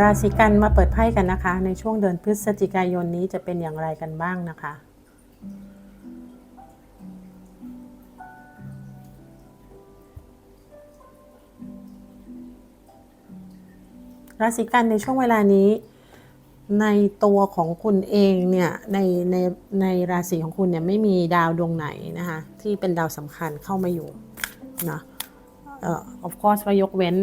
ราศีกันมาเปิดไพ่กันนะคะ ในช่วงเดือนพฤศจิกายนนี้จะเป็นอย่างไรกันบ้างนะคะ ราศีกันในช่วงเวลานี้ ในตัวของคุณเองเนี่ยในในในราศีของคุณเนี่ยไม่มีดาวดวงไหนนะคะที่เป็นดาวสำคัญเข้ามาอยู่นะเอ่อ of course ว่ายกเว้น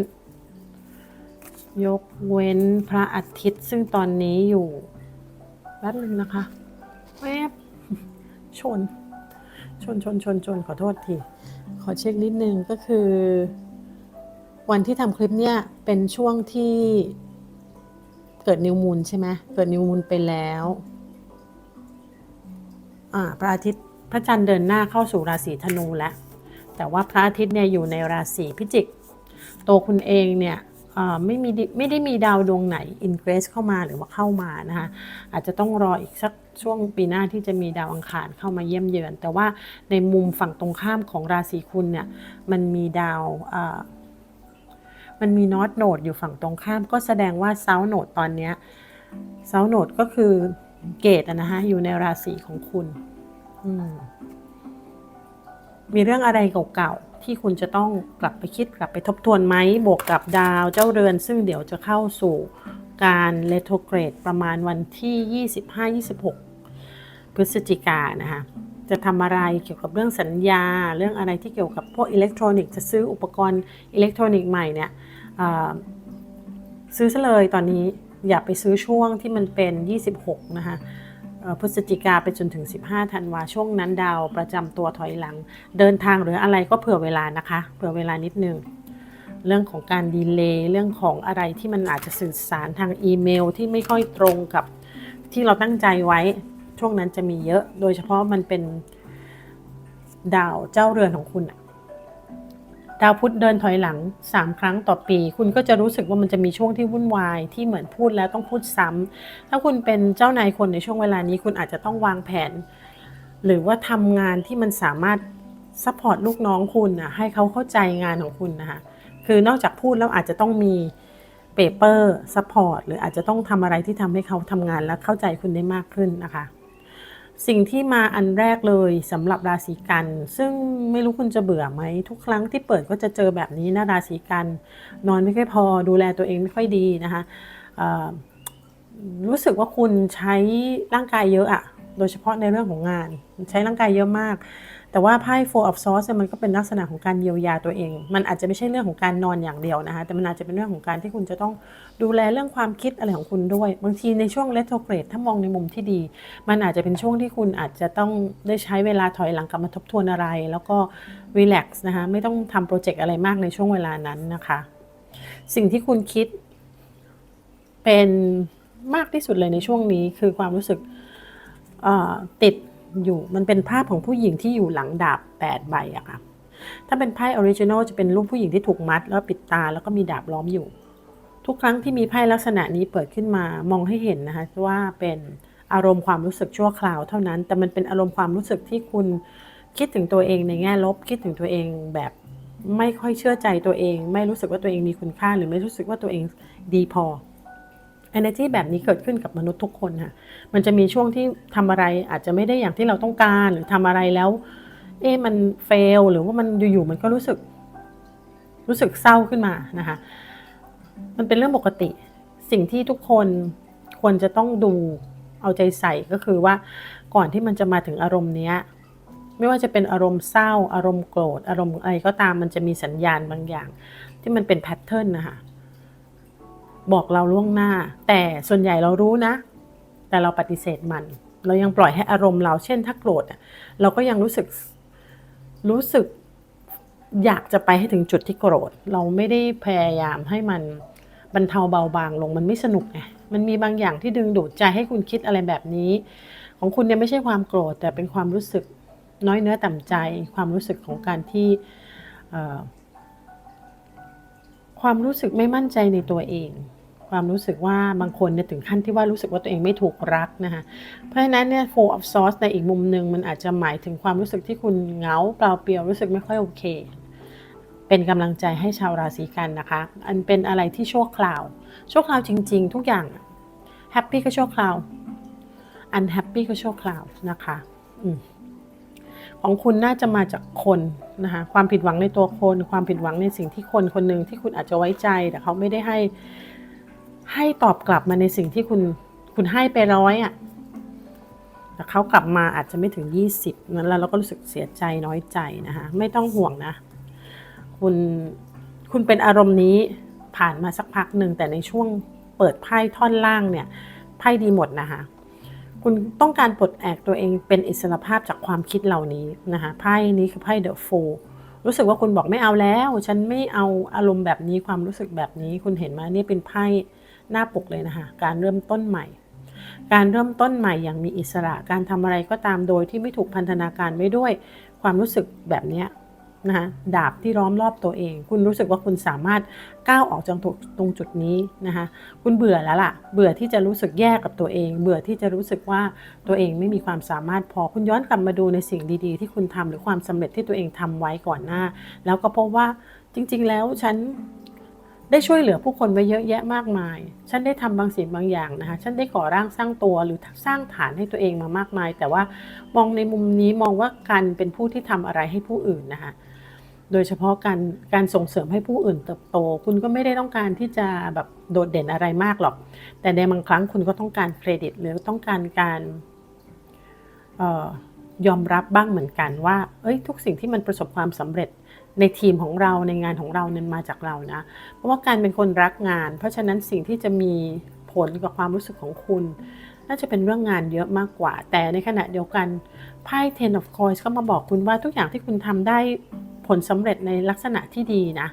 ยกเว้นพระอาทิตย์ซึ่งตอนนี้อยู่แป๊บนึงนะคะแวบชน ชนชนชนชนขอโทษที ขอเช็คนิดนึงก็คือ วันที่ทำคลิปเนี่ยเป็นช่วงที่เกิดนิวมูลใช่ไหมเกิดนิวมูลไปแล้วอ่าพระอาทิตย์พระจันทร์เดินหน้าเข้าสู่ราศีธนูแล้วแต่ว่าพระอาทิตย์เนี่ยอยู่ในราศีพิจิก ตัวคุณเองเนี่ย ไม่มีไม่ได้มีดาวดวงไหนอินเกรสเข้ามาหรือว่าเข้ามานะคะอาจจะต้องรออีกสักช่วงปีหน้าที่จะมีดาวอังคารเข้ามาเยี่ยมเยือน แต่ว่าในมุมฝั่งตรงข้ามของราศีคุณเนี่ยมันมีดาวมันมีนอตโนดอยู่ฝั่งตรงข้าม ก็แสดงว่าเซาโนดตอนนี้เซาโนดก็คือเกตนะคะอยู่ในราศีของคุณมมีเรื่องอะไรเก่าๆ ที่คุณจะต้องกลับไปคิดกลับไปทบทวนไหมบวกกับดาวเจ้าเรือน ซึ่งเดี๋ยวจะเข้าสู่การเลโทเกรดประมาณวันที่ 25-26 พฤศจิกายนะคะจะทำอะไรเกี่ยวกับเรื่องสัญญา เรื่องอะไรที่เกี่ยวกับพวกอิเล็กทรอนิกส์จะซื้ออุปกรณ์อิเล็กทรอนิกส์ใหม่เนี่ยซื้อซะเลยตอนนี้อย่าไปซื้อช่วงที่มันเป็น 26 นะคะ พฤศจิกาไปจนถึง 15 ธันวาช่วงนั้นดาวประจำตัวถอยหลัง เดินทางหรืออะไรก็เผื่อเวลานะคะ เผื่อเวลานิดนึง เรื่องของการดีเลย์เรื่องของอะไรที่มันอาจจะสื่อสารทางอีเมลที่ไม่ค่อยตรงกับที่เราตั้งใจไว้ช่วงนั้นจะมีเยอะ โดยเฉพาะมันเป็นดาวเจ้าเรือนของคุณอะ ดาวพุธเดินถอยหลัง 3 ครั้งต่อปี คุณก็จะรู้สึกว่ามันจะมีช่วงที่วุ่นวายที่เหมือนพูดแล้วต้องพูดซ้ำถ้าคุณเป็นเจ้านายคนในช่วงเวลานี้คุณอาจจะต้องวางแผน หรือว่าทำงานที่มันสามารถซัพพอร์ตลูกน้องคุณนะให้เขาเข้าใจงานของคุณนะคะคือนอกจากพูดแล้วอาจจะต้องมีเปเปอร์ซัพพอร์ตหรืออาจจะต้องทำอะไรที่ทำให้เขาทำงานและเข้าใจคุณได้มากขึ้นนะคะ สิ่งที่มาอันแรกเลยสำหรับราศีกัน ซึ่งไม่รู้คุณจะเบื่อไหม ทุกครั้งที่เปิดก็จะเจอแบบนี้นะราศีกัน นอนไม่ค่อยพอดูแลตัวเองไม่ค่อยดีนะคะรู้สึกว่าคุณใช้ร่างกายเยอะอะโดยเฉพาะในเรื่องของงาน ใช้ร่างกายเยอะมาก แต่ว่าไพ่ Four of Swords มันก็เป็นลักษณะของการเยียวยาตัวเอง มันอาจจะไม่ใช่เรื่องของการนอนอย่างเดียวนะคะ แต่มันอาจจะเป็นเรื่องของการที่คุณจะต้องดูแลเรื่องความคิดอะไรของคุณด้วย บางทีในช่วง retrograde ถ้ามองในมุมที่ดี มันอาจจะเป็นช่วงที่คุณอาจจะต้องได้ใช้เวลาถอยหลังกลับมาทบทวนอะไร แล้วก็ relax นะคะ ไม่ต้องทำโปรเจกต์อะไรมากในช่วงเวลานั้นนะคะ สิ่งที่คุณคิดเป็นมากที่สุดเลยในช่วงนี้คือความรู้สึกติด อยู่มันเป็นภาพของผู้หญิงที่อยู่หลังดาบ8ใบอะค่ะถ้าเป็นไพ่ออริจินอลจะเป็นรูปผู้หญิงที่ถูกมัด แล้วปิดตาแล้วก็มีดาบล้อมอยู่ ทุกครั้งที่มีไพ่ลักษณะนี้เปิดขึ้นมามองให้เห็นนะคะว่าเป็นอารมณ์ความรู้สึกชั่วคราวเท่านั้น แต่มันเป็นอารมณ์ความรู้สึกที่คุณคิดถึงตัวเองในแง่ลบคิดถึงตัวเองแบบไม่ค่อยเชื่อใจตัวเอง ไม่รู้สึกว่าตัวเองมีคุณค่า หรือไม่รู้สึกว่าตัวเองดีพอ energy แบบนี้เกิดขึ้นกับมนุษย์ทุกคนค่ะมันจะมีช่วงที่ทำอะไรอาจจะไม่ได้อย่างที่เราต้องการ หรือทำอะไรแล้ว เอ๊ะมันเฟลหรือว่ามันอยู่ๆมันก็รู้สึก รู้สึกเศร้าขึ้นมานะคะ มันเป็นเรื่องปกติ สิ่งที่ทุกคนควรจะต้องดูเอาใจใส่ก็คือว่าก่อนที่มันจะมาถึงอารมณ์เนี้ยไม่ว่าจะเป็นอารมณ์เศร้า อารมณ์โกรธ อารมณ์อะไรก็ตามมันจะมีสัญญาณบางอย่าง ที่มันเป็นแพทเทิร์นนะคะ บอกเราล่วงหน้า แต่ส่วนใหญ่เรารู้นะ แต่เราปฏิเสธมัน เรายังปล่อยให้อารมณ์เราเช่นถ้าโกรธเราก็ยังรู้สึกรู้สึกอยากจะไปให้ถึงจุดที่โกรธ เราไม่ได้พยายามให้มันบรรเทาเบาบางลงมันไม่สนุกไงมันมีบางอย่างที่ดึงดูดใจให้คุณคิดอะไรแบบนี้ ของคุณเนี่ยไม่ใช่ความโกรธ แต่เป็นความรู้สึกน้อยเนื้อต่ำใจ ความรู้สึกของการที่ความรู้สึกไม่มั่นใจในตัวเอง ความรู้สึกว่าบางคนเนี่ยถึงขั้นที่ว่ารู้สึกว่าตัวเองไม่ถูกรักนะคะเพราะฉะนั้นเนี่ย four of swords ในอีกมุมหนึ่งมันอาจจะหมายถึงความรู้สึกที่คุณเหงาเปล่าเปลี่ยวรู้สึกไม่ค่อยโอเค เป็นกำลังใจให้ชาวราศีกันนะคะ อันเป็นอะไรที่ชั่วคราว ชั่วคราวจริง ๆ ทุกอย่างแฮปปี้ก็ชั่วคราวอันแฮปปี้ก็ชั่วคราวนะคะอืมของคุณน่าจะมาจากคนนะคะความผิดหวังในตัวคน ความผิดหวังในสิ่งที่คนคนหนึ่งที่คุณอาจจะไว้ใจแต่เขาไม่ได้ให้ ให้ตอบกลับมาในสิ่งที่คุณคุณให้ไปร้อยอะแต่เขากลับมาอาจจะไม่ถึง 20นั้นแล้วเราก็รู้สึกเสียใจน้อยใจนะคะไม่ต้องห่วงนะ คุณคุณเป็นอารมณ์นี้ผ่านมาสักพักหนึ่งแต่ในช่วงเปิดไพ่ท่อนล่างเนี่ยไพ่ดีหมดนะคะคุณต้องการปลดแอกตัวเองเป็นอิสรภาพจากความคิดเหล่านี้นะคะไพ่นี้คือไพ่เดอะโฟรู้สึกว่าคุณบอกไม่เอาแล้ว ฉันไม่เอาอารมณ์แบบนี้ความรู้สึกแบบนี้ คุณเห็นไหมนี่เป็นไพ่ หน้าปกเลยนะคะการเริ่มต้นใหม่ การเริ่มต้นใหม่อย่างมีอิสระการทำอะไรก็ตามโดยที่ไม่ถูกพันธนาการไว้ด้วยความรู้สึกแบบนี้นะคะดาบที่ล้อมรอบตัวเอง คุณรู้สึกว่าคุณสามารถก้าวออกจากตรงจุดนี้นะคะคุณเบื่อแล้วล่ะ เบื่อที่จะรู้สึกแย่กับตัวเอง เบื่อที่จะรู้สึกว่าตัวเองไม่มีความสามารถพอคุณย้อนกลับมาดูในสิ่งดีๆ ที่คุณทำหรือความสำเร็จที่ตัวเองทำไว้ก่อนหน้า แล้วก็พบว่าจริงๆ แล้วฉัน ได้ช่วยเหลือผู้คนไว้เยอะแยะมากมาย ฉันได้ทำบางสิ่งบางอย่างนะคะ ฉันได้ก่อร่างสร้างตัวหรือสร้างฐานให้ตัวเองมามากมาย แต่ว่ามองในมุมนี้มองว่าการเป็นผู้ที่ทำอะไรให้ผู้อื่นนะคะ โดยเฉพาะการการส่งเสริมให้ผู้อื่นเติบโต คุณก็ไม่ได้ต้องการที่จะแบบโดดเด่นอะไรมากหรอก แต่ในบางครั้งคุณก็ต้องการเครดิต หรือต้องการการออยอมรับบ้างเหมือนกันว่า เอ้ย ทุกสิ่งที่มันประสบความสำเร็จ ในทีมของเราในงานของเราเนี่ยมาจากเรานะ เพราะว่าการเป็นคนรักงาน เพราะฉะนั้นสิ่งที่จะมีผลกับความรู้สึกของคุณ น่าจะเป็นเรื่องงานเยอะมากกว่า แต่ในขณะเดียวกันไพ่ Ten of Coins ก็มาบอกคุณว่าทุกอย่างที่คุณทำได้ผลสำเร็จในลักษณะที่ดีนะ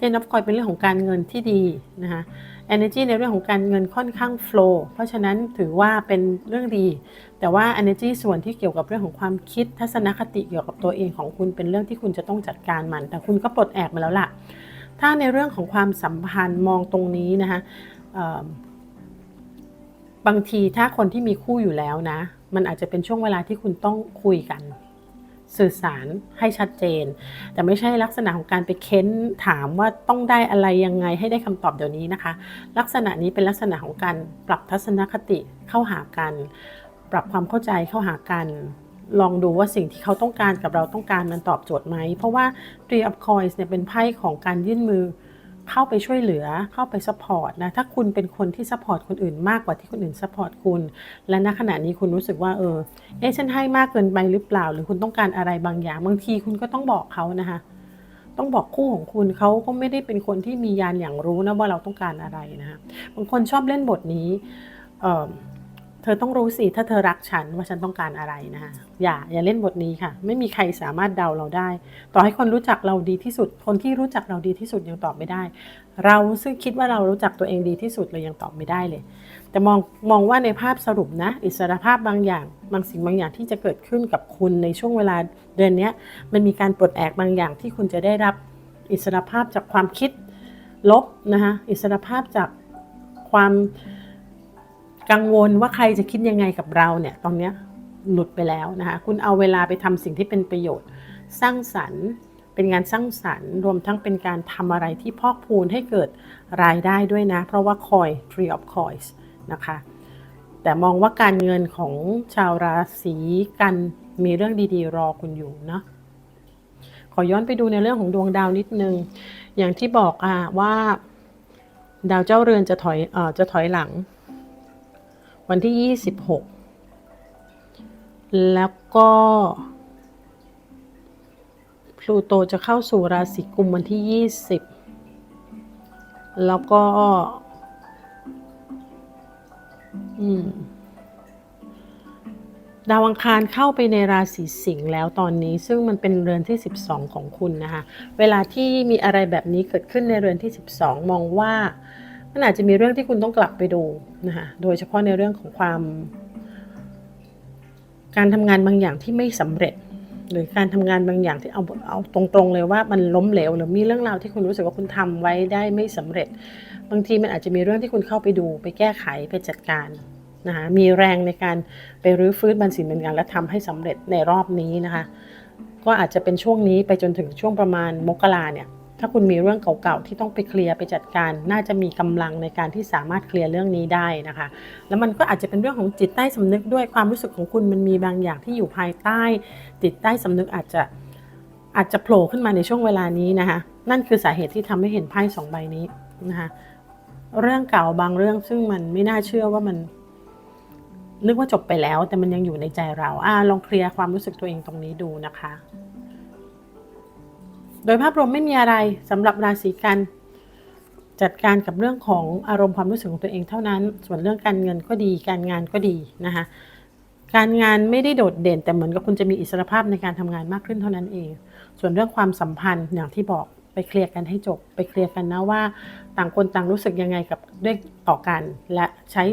Ten of Coins เป็นเรื่องของการเงินที่ดีนะคะ energy ในเรื่องของการเงินค่อนข้าง flow เพราะฉะนั้นถือว่าเป็นเรื่องดี แต่ว่า energy ส่วนที่เกี่ยวกับเรื่องของความคิดทัศนคติเกี่ยวกับตัวเองของคุณเป็นเรื่องที่คุณจะต้องจัดการมัน แต่คุณก็ปลดแอกมาแล้วล่ะ ถ้าในเรื่องของความสัมพันธ์มองตรงนี้นะคะบางทีถ้าคนที่มีคู่อยู่แล้วนะ มันอาจจะเป็นช่วงเวลาที่คุณต้องคุยกัน สื่อสารให้ชัดเจน แต่ไม่ใช่ลักษณะของการไปเค้นถามว่าต้องได้อะไรยังไงให้ได้คำตอบเดี๋ยวนี้นะคะ ลักษณะนี้เป็นลักษณะของการปรับทัศนคติเข้าหากัน ปรับความเข้าใจเข้าหากันลองดูว่าสิ่งที่เขาต้องการกับเราต้องการมันตอบโจทย์ไหม เพราะว่า Three of Coins เนี่ยเป็นไพ่ของการยื่นมือ เข้าไปช่วยเหลือเข้าไปซัพพอร์ตนะถ้าคุณเป็นคนที่ซัพพอร์ตคนอื่นมากกว่าที่คนอื่นซัพพอร์ตคุณ และณขณะนี้คุณรู้สึกว่าเออเอ๊ะฉันให้มากเกินไปหรือเปล่า หรือคุณต้องการอะไรบางอย่าง บางทีคุณก็ต้องบอกเขานะคะต้องบอกคู่ของคุณเขาก็ไม่ได้เป็นคนที่มียานอย่างรู้นะว่าเราต้องการอะไรนะคะบางคนชอบเล่นบทนี้เธอต้องรู้สิ ถ้าเธอรักฉันว่าฉันต้องการอะไรนะคะอย่าอย่าเล่นบทนี้ค่ะ ไม่มีใครสามารถเดาเราได้ ต่อให้คนรู้จักเราดีที่สุด คนที่รู้จักเราดีที่สุดยังตอบไม่ได้ เราซึ่งคิดว่าเรารู้จักตัวเองดีที่สุดเรายังตอบไม่ได้เลย แต่มองมองว่าในภาพสรุปนะ อิสรภาพบางอย่าง บางสิ่งบางอย่างที่จะเกิดขึ้นกับคุณในช่วงเวลาเดือนนี้มันมีการปลดแอกบางอย่างที่คุณจะได้รับอิสรภาพจากความคิดลบนะคะอิสรภาพจากความ กังวลว่าใครจะคิดยังไงกับเราเนี่ยตอนนี้หลุดไปแล้วนะคะคุณเอาเวลาไปทำสิ่งที่เป็นประโยชน์ สร้างสรรค์ เป็นงานสร้างสรรค์ รวมทั้งเป็นการทำอะไรที่พอกพูนให้เกิดรายได้ด้วยนะ เพราะว่าคอย Tree of Coins นะคะแต่มองว่าการเงินของชาวราศีกันมีเรื่องดีๆ รอคุณอยู่เนาะขอย้อนไปดูในเรื่องของดวงดาวนิดนึง อย่างที่บอกอะว่า ดาวเจ้าเรือนจะถอยอจะถอยหลัง วันที่ 26 แล้วก็พลูโตจะเข้าสู่ราศีกุมวันที่ 20 แล้วก็ อืมดาวอังคารเข้าไปในราศีสิงห์แล้วตอนนี้ ซึ่งมันเป็นเรือนที่ 12 ของคุณนะคะ เวลาที่มีอะไรแบบนี้เกิดขึ้นในเรือนที่ 12 มองว่า มันอาจจะมีเรื่องที่คุณต้องกลับไปดูนะคะโดยเฉพาะในเรื่องของความ การทำงานบางอย่างที่ไม่สำเร็จ หรือการทำงานบางอย่างที่เอาเอาตรงๆเลยว่ามันล้มเหลว หรือมีเรื่องราวที่คุณรู้สึกว่าคุณทำไว้ได้ไม่สำเร็จ บางทีมันอาจจะมีเรื่องที่คุณเข้าไปดู ไปแก้ไขไปจัดการนะคะมีแรงในการไปรื้อฟื้นบางสิ่งบางางและทำให้สำเร็จในรอบนี้นะคะ ก็อาจจะเป็นช่วงนี้ไปจนถึงช่วงประมาณมกราเนี่ย ถ้าคุณมีเรื่องเก่าๆที่ต้องไปเคลียร์ไปจัดการ น่าจะมีกำลังในการที่สามารถเคลียร์เรื่องนี้ได้นะคะ แล้วมันก็อาจจะเป็นเรื่องของจิตใต้สำนึกด้วยความรู้สึกของคุณมันมีบางอย่างที่อยู่ภายใต้ จิตใต้สำนึกอาจจะอาจจะโผล่ขึ้นมาในช่วงเวลานี้นะคะนั่นคือสาเหตุที่ทำให้เห็นไพ่สองใบนี้นะคะเรื่องเก่าบางเรื่องซึ่งมันไม่น่าเชื่อว่ามัน นึกว่าจบไปแล้ว แต่มันยังอยู่ในใจเราอ่าลองเคลียร์ความรู้สึกตัวเองตรงนี้ดูนะคะ โดยภาพรวมไม่มีอะไรสำหรับราศีกันจัดการกับเรื่องของอารมณ์ความรู้สึกของตัวเองเท่านั้น ส่วนเรื่องการเงินก็ดี การงานก็ดีนะคะ การงานไม่ได้โดดเด่น แต่เหมือนกับคุณจะมีอิสรภาพในการทำงานมากขึ้นเท่านั้นเอง ส่วนเรื่องความสัมพันธ์อย่างที่บอกไปเคลียร์กันให้จบ ไปเคลียร์กันนะว่า ต่างคนต่างรู้สึกยังไงกับด้วยต่อกัน และใช้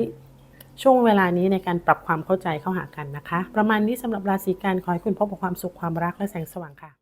ช่วงเวลานี้ในการปรับความเข้าใจเข้าหากันนะคะ ประมาณนี้สำหรับราศีกันขอให้คุณพบกับความสุขความรักและแสงสว่างค่ะ